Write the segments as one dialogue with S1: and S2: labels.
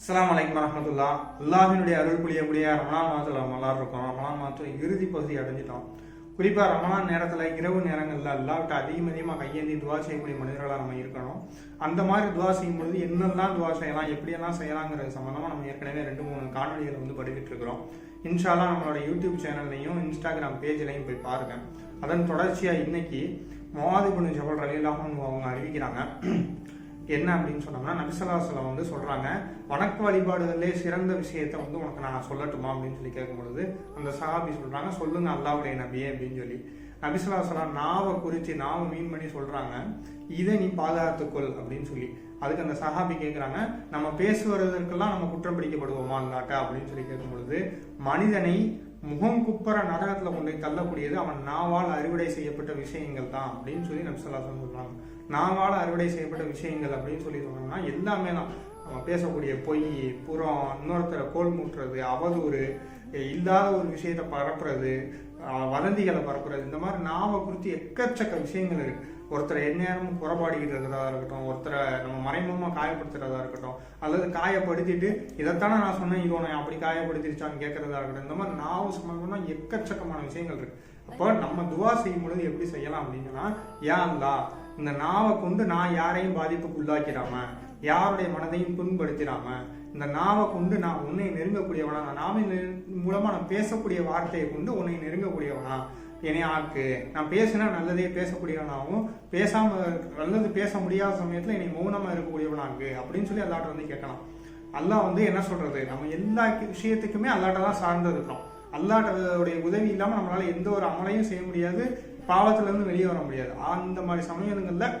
S1: அஸ்லாம் அலைக்கும் வரமத்துல்லா அல்லாஹினுடைய அருள் புளியக்கூடிய ரமலான் மாதத்தில் நம்ம எல்லாரும் இருக்கோம் ரமலான் மாதத்தில் இறுதி பகுதி அடைஞ்சிட்டோம். குறிப்பாக ரமலான் நேரத்தில் இரவு நேரங்களில் அல்லாவிட்ட அதிகம் அதிகமாக கையேந்தி துவா செய்யக்கூடிய மனிதர்களாக நம்ம இருக்கணும். அந்த மாதிரி துவா செய்யும்பொழுது என்னெல்லாம் துவா செய்யலாம் எப்படியெல்லாம் செய்யலாங்கிறது சம்மந்தமாக நம்ம ஏற்கனவே ரெண்டு மூணு காணொலிகளை வந்து படிக்கிட்டு இருக்கிறோம். இன்ஷாலாம் நம்மளோட யூடியூப் சேனல்லையும் இன்ஸ்டாகிராம் பேஜ்லையும் போய் பாருங்க. அதன் தொடர்ச்சியாக இன்னைக்கு மவாதிபுனு ஜபல் ரலிலாகவும் அவங்க அறிவிக்கிறாங்க. என்ன அப்படின்னு சொன்னோம்னா நபிசல்லாசலம் வந்து சொல்றாங்க வணக்க வழிபாடுகளிலே சிறந்த விஷயத்த வந்து உனக்கு நான் சொல்லட்டுமா? அப்படின்னு சொல்லி கேட்கும் பொழுது அந்த சஹாபி சொல்றாங்க சொல்லுங்க அல்லாவுடைய நபியே அப்படின்னு சொல்லி. நபிசல்லாசலம் நாவை குறித்து நாவை மீன் பண்ணி சொல்றாங்க இதை நீ பாதுகாத்துக்கொள் அப்படின்னு சொல்லி. அதுக்கு அந்த சஹாபி கேட்குறாங்க நம்ம பேசுவதற்கெல்லாம் நம்ம குற்றம் பிடிக்கப்படுவோமா அல்லாட்ட? அப்படின்னு சொல்லி கேட்கும் பொழுது மனிதனை முகம் குப்புற நரகத்தில் கொண்டு தள்ளக்கூடியது அவன் நாவால் அறுவடை செய்யப்பட்ட விஷயங்கள் தான் அப்படின்னு சொல்லி நபிசல்லாசலம் சொல்றாங்க. நாவால் அறுவடை செய்யப்பட்ட விஷயங்கள் அப்படின்னு சொல்லி சொன்னோம்னா எல்லாமே தான் நம்ம பேசக்கூடிய பொய் புறம் இன்னொருத்தரை கோல் மூட்டுறது அவதூறு இல்லாத ஒரு விஷயத்தை பரப்புறது வதந்திகளை பரப்புறது இந்த மாதிரி நாவை குறித்து எக்கச்சக்க விஷயங்கள் இருக்கு. ஒருத்தரை எந்நேரமும் புறப்பாடிக்கிட்டு இருக்கிறதா இருக்கட்டும் ஒருத்தரை நம்ம மறைமுகமாக காயப்படுத்துறதா இருக்கட்டும் அல்லது காயப்படுத்திட்டு இதைத்தானே நான் சொன்னேன் இது அப்படி காயப்படுத்திருச்சான்னு கேட்கறதா இருக்கட்டும். இந்த மாதிரி நாவு சம்பந்தம்னா எக்கச்சக்கமான விஷயங்கள் இருக்கு. அப்போ நம்ம துவா செய்யும் பொழுது எப்படி செய்யலாம் அப்படின்னா ஏன் அல்லா இந்த நாவை கொண்டு நான் யாரையும் பாதிப்புக்கு உள்ளாக்கிடாம யாருடைய மனதையும் புண்படுத்திடாம இந்த நாவை கொண்டு நான் உன்னை நெருங்கக்கூடியவனா நான் நாவின் மூலமா நான் பேசக்கூடிய வார்த்தையை கொண்டு உன்னை நெருங்கக்கூடியவனா. என்னை ஆக்கு. நான் பேசினா நல்லதே பேசக்கூடியவனாகவும் பேசாம நல்லது பேச முடியாத சமயத்துல என்னை மௌனமா இருக்கக்கூடியவனாக்கு அப்படின்னு சொல்லி அல்லாட்ட வந்து கேட்கலாம். அல்லாஹ் வந்து என்ன சொல்றது? நம்ம எல்லா விஷயத்துக்குமே அல்லாட்ட தான் சார்ந்து இருக்கிறோம். அல்லாட்டோடைய உதவி இல்லாமல் நம்மளால எந்த ஒரு அமலையும் செய்ய முடியாது. பாவத்திலேருந்து வெளியே வர முடியாது. அந்த மாதிரி சமயங்களில்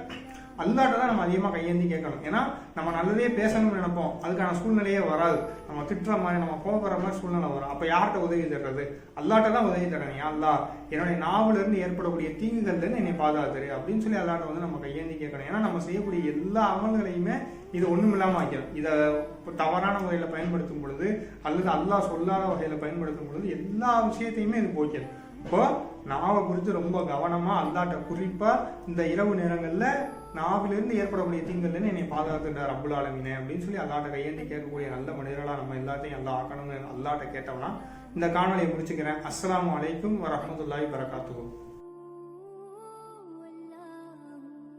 S1: அல்லாட்ட தான் நம்ம அதிகமாக கையேந்தி கேட்கணும். ஏன்னா நம்ம நல்லதே பேசணும்னு நினைப்போம். அதுக்கான சூழ்நிலையே வராது. நம்ம திட்டுற மாதிரி நம்ம போகிற மாதிரி சூழ்நிலை வரும். அப்போ யார்கிட்ட உதவி தர்றது? அல்லாட்ட தான் உதவி தரணும். அல்லா என்னுடைய நாவிலிருந்து ஏற்படக்கூடிய தீங்குகள்லேருந்து என்னை பாதுகாத்துரு அப்படின்னு சொல்லி அல்லாட்ட வந்து நம்ம கையேந்தி கேட்கணும். ஏன்னா நம்ம செய்யக்கூடிய எல்லா அமல்களையுமே இது ஒன்றும் இல்லாமல் ஆக்கிடும் இதை தவறான முறையில் பயன்படுத்தும் பொழுது அல்லது அல்லாஹ் சொல்லாத வகையில் பயன்படுத்தும் பொழுது எல்லா விஷயத்தையுமே இது போக்கிடும் இப்போ நாவை குறித்து ரொம்ப கவனமா அல்லாட்ட குறிப்பா இந்த இரவு நேரங்கள்ல நாவிலிருந்து ஏற்படக்கூடிய தீங்குலேருந்து என்னை பாதுகாத்துட்டார் அம்புல் ஆலமீனே அப்படின்னு சொல்லி அல்லாட்ட கையேந்தி கேட்கக்கூடிய நல்ல மனிதர்களா நம்ம எல்லாத்தையும் எல்லா ஆக்கணும்னு அல்லாட்ட கேட்டோம்னா இந்த காணொலியை முடிச்சுக்கிறேன். அஸ்லாம் அலைக்கும் வரமத்துல்லாய் வரகாத்துஹு